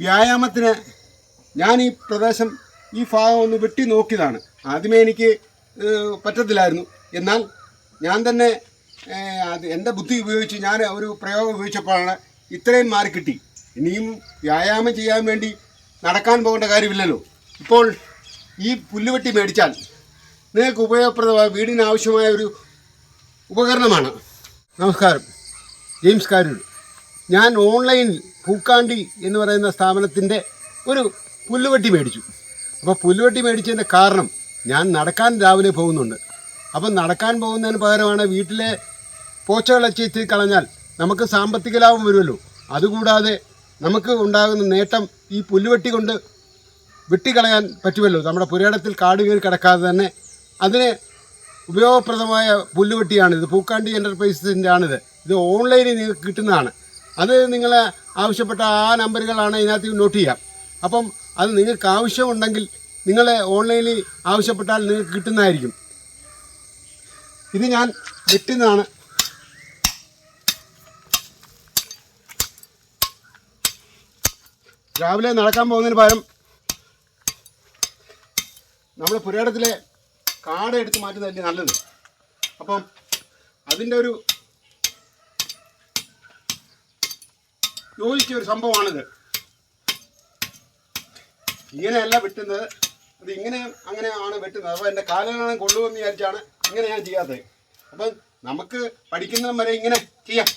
വ്യായാമത്തിന് ഞാൻ ഈ പ്രദേശം ഈ ഭാഗം ഒന്ന് വെട്ടി നോക്കിയതാണ്. ആദ്യമേ എനിക്ക് പറ്റത്തില്ലായിരുന്നു. എന്നാൽ ഞാൻ തന്നെ അത് എന്റെ ബുദ്ധി ഉപയോഗിച്ച് ഞാൻ ഒരു പ്രയോഗം ഉപയോഗിച്ചപ്പോഴാണ് ഇത്രയും മാറി കിട്ടി. ഇനിയും വ്യായാമം ചെയ്യാൻ വേണ്ടി നടക്കാൻ പോകേണ്ട കാര്യമില്ലല്ലോ. ഇപ്പോൾ ഈ പുല്ലുവെട്ടി മേടിച്ചാൽ നിങ്ങൾക്ക് ഉപയോഗപ്രദമായ വീടിനാവശ്യമായ ഒരു ഉപകരണമാണ്. നമസ്കാരം. ജെയിംസ് കാരൂർ. ഞാൻ ഓൺലൈനിൽ പൂക്കാണ്ടി എന്ന് പറയുന്ന സ്ഥാപനത്തിന്റെ ഒരു പുല്ലുവെട്ടി മേടിച്ചു. അപ്പോൾ പുല്ലുവെട്ടി മേടിച്ചതിന്റെ കാരണം ഞാൻ നടക്കാൻ രാവിലെ പോകുന്നുണ്ട്. അപ്പം നടക്കാൻ പോകുന്നതിന് പകരമാണ് വീട്ടിലെ പോച്ചകളെ ചീത്തി കളഞ്ഞാൽ നമുക്ക് സാമ്പത്തിക ലാഭം വരുമല്ലോ. അതുകൂടാതെ നമുക്ക് ഉണ്ടാകുന്ന നേട്ടം ഈ പുല്ലുവെട്ടി കൊണ്ട് വെട്ടിക്കളയാൻ പറ്റുമല്ലോ. നമ്മുടെ പുരയിടത്തിൽ കാട് കയറി കിടക്കാതെ തന്നെ അതിന് ഉപയോഗപ്രദമായ പുല്ലുവെട്ടിയാണിത്. പൂക്കാണ്ടി എന്റർപ്രൈസസിന്റെ ആണിത് ഇത് ഓൺലൈനിൽ നിങ്ങൾക്ക് കിട്ടുന്നതാണ്. അത് നിങ്ങൾ ആവശ്യപ്പെട്ട ആ നമ്പറുകളാണ് ഇതിനകത്ത് നോട്ട് ചെയ്യാം. അപ്പം അത് നിങ്ങൾക്ക് ആവശ്യമുണ്ടെങ്കിൽ നിങ്ങൾ ഓൺലൈനിൽ ആവശ്യപ്പെട്ടാൽ നിങ്ങൾക്ക് കിട്ടുന്നതായിരിക്കും. ഇത് ഞാൻ വെട്ടുന്നതാണ് രാവിലെ നടക്കാൻ പോകുന്നതിന് പകരം നമ്മൾ പുരയിടത്തിലെ കാട് എടുത്ത് മാറ്റുന്നതല്ലേ നല്ലത്? അപ്പം അതിന്റെ ഒരു യോജിച്ച ഒരു സംഭവമാണിത്. ഇങ്ങനെയല്ല വെട്ടുന്നത്. അത് ഇങ്ങനെ അങ്ങനെയാണ് വെട്ടുന്നത്. അപ്പോൾ എന്റെ കാലുകളാണ് കൊള്ളുമെന്ന് വിചാരിച്ചാണ് ഇങ്ങനെ ഞാൻ ചെയ്യാത്തത്. അപ്പം നമുക്ക് പഠിക്കുന്ന വരെ ഇങ്ങനെ ചെയ്യാം.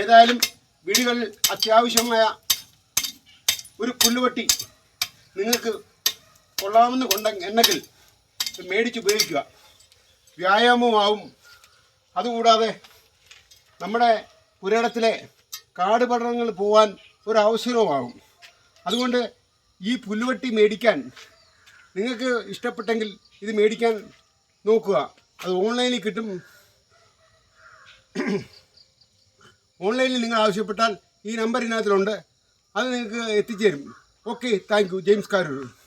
ഏതായാലും വീടുകളിൽ അത്യാവശ്യമായ ഒരു പുല്ലുവട്ടി നിങ്ങൾക്ക് കൊള്ളാമെന്ന് കൊണ്ട എന്നെങ്കിൽ മേടിച്ച് ഉപയോഗിക്കുക. വ്യായാമമാവും അതുകൂടാതെ നമ്മുടെ പുരയിടത്തിലെ കാട് പഠനങ്ങൾ പോകാൻ ഒരു അവസരവുമാകും അതുകൊണ്ട് ഈ പുല്ലുവട്ടി മേടിക്കാൻ നിങ്ങൾക്ക് ഇഷ്ടപ്പെട്ടെങ്കിൽ ഇത് മേടിക്കാൻ നോക്കുക. അത് ഓൺലൈനിൽ കിട്ടും. ഓൺലൈനിൽ നിങ്ങൾ ആവശ്യപ്പെട്ടാൽ ഈ നമ്പർ ഇതിനകത്തിലുണ്ട്. അത് നിങ്ങൾക്ക് എത്തിച്ചേരും. Okay thank you. James Karoor.